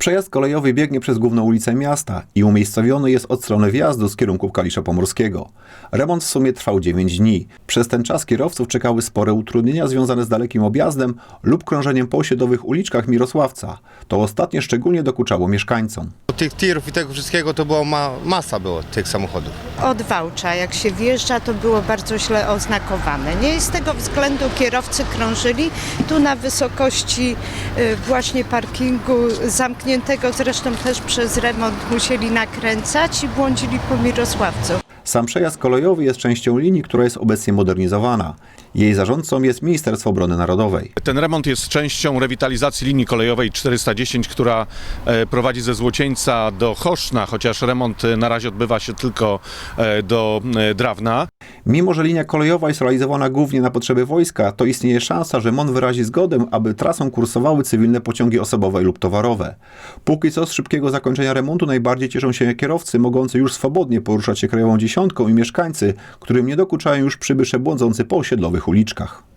Przejazd kolejowy biegnie przez główną ulicę miasta i umiejscowiony jest od strony wjazdu z kierunku Kalisza Pomorskiego. Remont w sumie trwał 9 dni. Przez ten czas kierowców czekały spore utrudnienia związane z dalekim objazdem lub krążeniem po osiedlowych uliczkach Mirosławca. To ostatnie szczególnie dokuczało mieszkańcom. Tych tirów i tego wszystkiego to była ma, masa było tych samochodów. Od Wałcza, jak się wjeżdża, to było bardzo źle oznakowane. Nie z tego względu kierowcy krążyli tu na wysokości y, właśnie parkingu zamkniętego, zresztą też przez remont musieli nakręcać i błądzili po Mirosławcu. Sam przejazd kolejowy jest częścią linii, która jest obecnie modernizowana. Jej zarządcą jest Ministerstwo Obrony Narodowej. Ten remont jest częścią rewitalizacji linii kolejowej 410, która e, prowadzi ze Złocieńca do Choszna, chociaż remont e, na razie odbywa się tylko e, do Drawna. Mimo, że linia kolejowa jest realizowana głównie na potrzeby wojska, to istnieje szansa, że MON wyrazi zgodę, aby trasą kursowały cywilne pociągi osobowe lub towarowe. Póki co z szybkiego zakończenia remontu najbardziej cieszą się kierowcy mogący już swobodnie poruszać się krajową dziesiątką i mieszkańcy, którym nie dokuczają już przybysze błądzący po osiedlowych uliczkach.